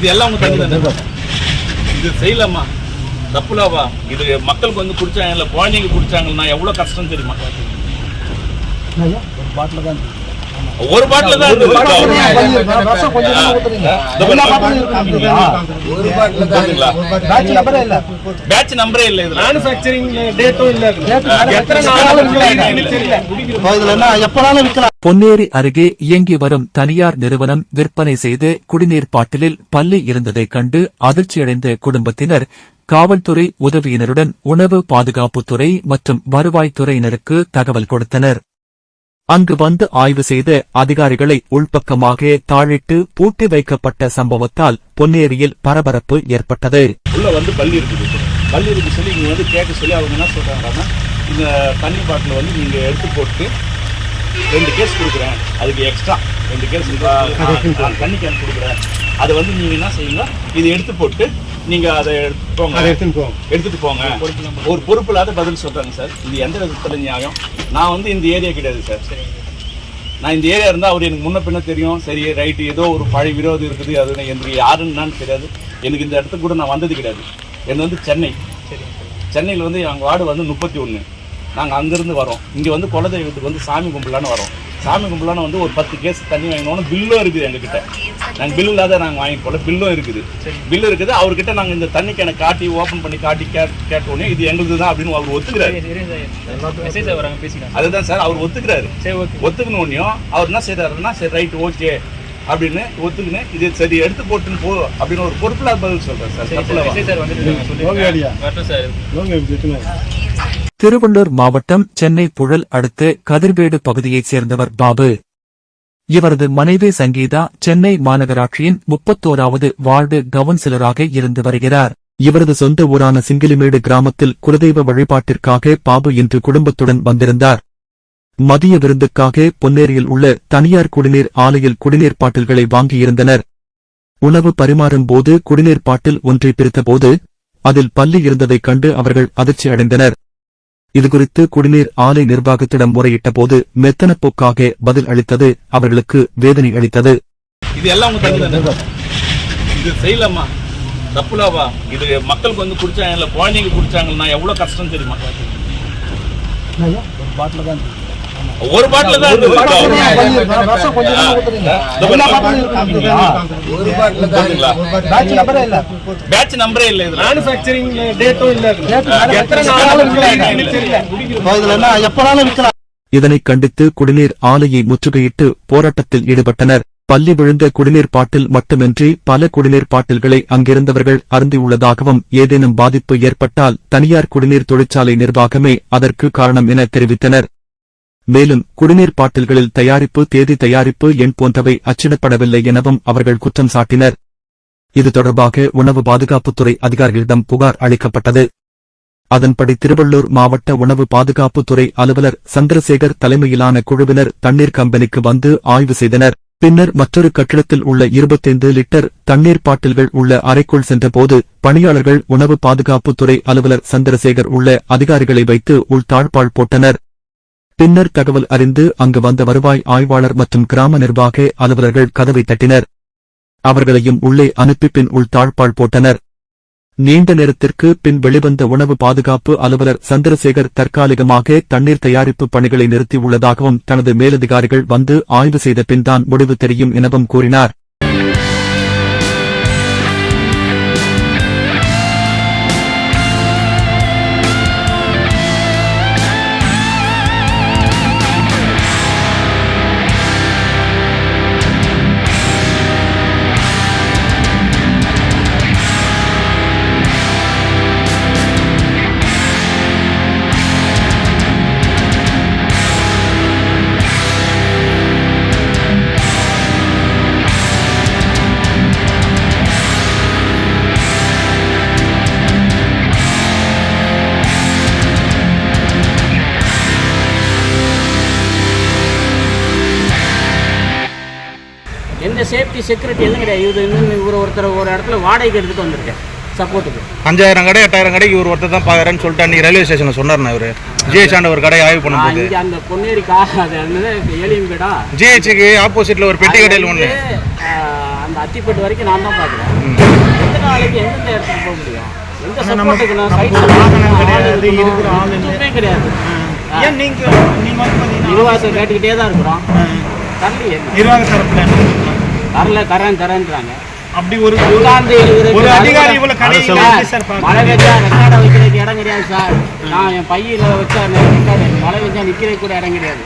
இது எல்லாம் உங்க தானே. இது செய்யலாமா? தப்புலாவா? இது மக்களுக்கு வந்து குடிச்சாங்க இல்லை குழந்தைங்க குடிச்சாங்கன்னா எவ்வளோ கஷ்டம் தெரியுமா? ஒரு பாட்டில் தான் இருக்கு. பாத்தீங்களா? பேட்ச் நம்பரே இல்லை. இதுல. மேனுஃபேக்சரிங் டேட்டும் இல்ல. எத்தனை நாள் பொன்னேரி அருகே இயங்கி வரும் தனியார் நிறுவனம் விற்பனை செய்து குடிநீர் பாட்டிலில் பல்லி இருந்ததைக் கண்டு அதிர்ச்சியடைந்த குடும்பத்தினர் காவல்துறை உதவியினருடன் உணவு பாதுகாப்புத்துறை மற்றும் வருவாய்த்துறையினருக்கு தகவல் கொடுத்தனர். அங்கு வந்து ஆய்வு செய்த அதிகாரிகளை உள்பக்கமாக தாழிட்டு பூட்டி வைக்கப்பட்ட சம்பவத்தால் பொன்னேரியில் பரபரப்பு ஏற்பட்டது. உள்ள வந்து பள்ளி இருக்குது. பள்ளி இருக்கு சொல்லி இங்க வந்து கேட்க சொல்லி அவங்க என்ன சொல்றாங்கன்னா இந்த தண்ணி பாட்டில் வந்து நீங்க எடுத்து போட்டு ரெண்டு கேஸ் கொடுக்குறேன். அதுக்கு எக்ஸ்ட்ரா ரெண்டு கேஸ் தண்ணி கேன் கொடுக்குறேன். அதை வந்து நீங்க என்ன செய்யுங்க இதை எடுத்து போட்டு நீங்க அதை எடுத்து போங்க. எடுத்துட்டு போங்க. ஒரு பொறுப்பு இல்லாத பதில் சொல்றாங்க சார். இது எந்த விதத்துல நியாயம்? நான் வந்து இந்த ஏரியா கிடையாது சார். நான் இந்த ஏரியா இருந்தால் அவர் எனக்கு முன்ன பின்ன தெரியும். சரி ரைட்டு. ஏதோ ஒரு பழைய விரோதம் இருக்குது. அது எனக்கு யாருன்னு தெரியாது. எனக்கு இந்த இடத்துக்கு கூட நான் வந்தது கிடையாது. எனக்கு வந்து சென்னை. சென்னையில் வந்து எங்கள் வார்டு வந்து முப்பத்தி ஒன்று நாங்கள் அங்கேருந்து வரோம். இங்கே வந்து குலதெய்வத்துக்கு வந்து சாமி கும்பலான்னு வரோம். சாமி கும்பலான்னு வந்து ஒரு பத்து கேஸ் தண்ணி வாங்கினோன்னு பில்லும் இருக்குது எங்ககிட்ட. நாங்கள் பில் இல்லாத நாங்கள் வாங்கி போல பில்லும் இருக்குது. பில் இருக்குது அவர்கிட்ட நாங்கள் இந்த தண்ணி கேனை காட்டி ஓப்பன் பண்ணி காட்டி கேட் கேட்டோன்னே இது எங்களுது தான் அப்படின்னு அவர் ஒத்துக்கிறாரு. மெசேஜ் வராங்க பேசிக்கலாம். அதுதான் சார் அவர் ஒத்துக்கிறாரு. ஒத்துக்கணும்னையும் அவர் என்ன செய்யறாருன்னா சரி ரைட் ஓகே அப்படின்னு ஒத்துக்கின்னு இது சரி எடுத்து போட்டுன்னு போ அப்படின்னு ஒரு பொறுப்பில்லாத பதில் சொல்றாரு சார். சார் வந்துட்டு சார். திருவள்ளூர் மாவட்டம் சென்னை புழல் அடுத்து கதிர்வேடு பகுதியைச் சேர்ந்தவர் பாபு. இவரது மனைவி சங்கீதா சென்னை மாநகராட்சியின் முப்பத்தோராவது வார்டு கவுன்சிலராக இருந்து வருகிறார். இவரது சொந்த ஊரான சிங்கிலிமேடு கிராமத்தில் குலதெய்வ வழிபாட்டிற்காக பாபு இன்று குடும்பத்துடன் வந்திருந்தார். மதிய விருந்துக்காக பொன்னேரியில் உள்ள தனியார் குடிநீர் ஆலையில் குடிநீர் பாட்டில்களை வாங்கியிருந்தனர். உணவு பரிமாறும் போது குடிநீர் பாட்டில் ஒன்றை பிரித்தபோது அதில் பள்ளி இருந்ததைக் கண்டு அவர்கள் அதிர்ச்சி அடைந்தனர் இதுகுறித்து குடிநீர் ஆலை நிர்வாகத்திடம் முறையிட்ட போது மெத்தனப்போக்காக பதில் அளித்தது அவர்களுக்கு வேதனை அளித்தது. இது எல்லாம் தானே இது செய்யலாமா? தப்புலாவா? இது மக்களுக்கு வந்து குடிச்சாங்க இல்லை குழந்தைங்க குடிச்சாங்கன்னா எவ்வளோ கஷ்டம் தெரியுமா? ஒரு பாட்டில் தான் இருக்கு. பாத்தீங்களா? பேட்ச் நம்பரே இல்லை. இதுல. மேனுஃபேக்சரிங் டேட்டும் இல்ல எத்தனை நாள் இதனைக் கண்டித்து குடிநீர் ஆலையை முற்றுகையிட்டு போராட்டத்தில் ஈடுபட்டனர். பள்ளி விழுந்த குடிநீர் பாட்டில் மட்டுமின்றி பல குடிநீர் பாட்டில்களை அங்கிருந்தவர்கள் அருந்தியுள்ளதாகவும் ஏதேனும் பாதிப்பு ஏற்பட்டால் தனியார் குடிநீர் தொழிற்சாலை நிர்வாகமே அதற்கு காரணம் என தெரிவித்தனர். மேலும் குடிநீர் பாட்டில்களில் தயாரிப்பு தேதி தயாரிப்பு எண் போன்றவை அச்சிடப்படவில்லை எனவும் அவர்கள் குற்றம் சாட்டினர். இது தொடர்பாக உணவு பாதுகாப்புத்துறை அதிகாரிகளிடம் புகார் அளிக்கப்பட்டது. அதன்படி திருவள்ளூர் மாவட்ட உணவு பாதுகாப்புத்துறை அலுவலர் சந்திரசேகர் தலைமையிலான குழுவினர் தண்ணீர் கம்பெனிக்கு வந்து ஆய்வு செய்தனர். பின்னர் மற்றொரு கட்டிடத்தில் உள்ள 25 லிட்டர் தண்ணீர் பாட்டில்கள் உள்ள அறைக்குள் சென்றபோது பணியாளர்கள் உணவு பாதுகாப்புத்துறை அலுவலர் சந்திரசேகர் உள்ள அதிகாரிகளை வைத்து உள்தாழ்பால் போட்டனர். பின்னர் தகவல் அறிந்து அங்கு வந்த வருவாய் ஆய்வாளர் மற்றும் கிராம நிர்வாக அலுவலர்கள் கதவை தட்டினர். அவர்களையும் உள்ளே அனுப்பி பின் உள்தாழ்பாள் போட்டனர். நீண்ட நேரத்திற்கு பின் வெளிவந்த உணவு பாதுகாப்பு அலுவலர் சந்திரசேகர் தற்காலிகமாக தண்ணீர் தயாரிப்பு பணிகளை நிறுத்தியுள்ளதாகவும் தனது மேலதிகாரிகள் வந்து ஆய்வு செய்த பின்தான் முடிவு தெரியும் எனவும் கூறினார். எந்த சேஃப்டி செக்யூரிட்டி எதுவும் கிடையாது. இது இன்னும் இவர் ஒருத்தர் ஒரு இடத்துல வாடகைக்கு எடுத்துட்டு வந்திருக்கேன் சப்போர்ட்டுக்கு அஞ்சாயிரம் கடை எட்டாயிரம் கடைக்கு இவர் ஒருத்தர் தான் பார்க்குறேன்னு சொல்லிட்டு அன்றைக்கி ரயில்வே ஸ்டேஷனில் சொன்னார்ண்ணா இவர். ஜிஹெச் ஆண்ட ஒரு கடை ஆய்வு பண்ணும்போது இங்கே அந்த பொன்னேரி கா அது என்னது? ஏலியன்பேடா ஜிஹெச்சுக்கு ஆப்போசிட்டில் ஒரு பெட்டி கடையில் ஒன்று அந்த அத்திப்பட்டு வரைக்கும் நான் தான் பார்க்குறேன் எந்த நாளைக்கு எந்தெந்த இடத்துக்கு போக முடியும்? எந்த சப்போர்ட்டுக்கு நான் கிடையாது, ஏன் நீங்க நீங்க வந்து நிர்வாகத்தை கேட்டுக்கிட்டே தான் இருக்கிறோம். தரலையே நிர்வாக தரப்புல தரல தரேன் தரேன்றாங்க. அப்படி ஒரு உட்கார்ந்து ஒரு அது அதிகாரி இவ்வளவு கடையை சார்? மழை பெஞ்சா ரெக்கார்டை வைக்கிறதுக்கு இடம் கிடையாது சார். நான் என் பையில வச்சா ரெக்கார்டு மழை பெஞ்சா நிக்கிறதுக்கு கூட இடம் கிடையாது.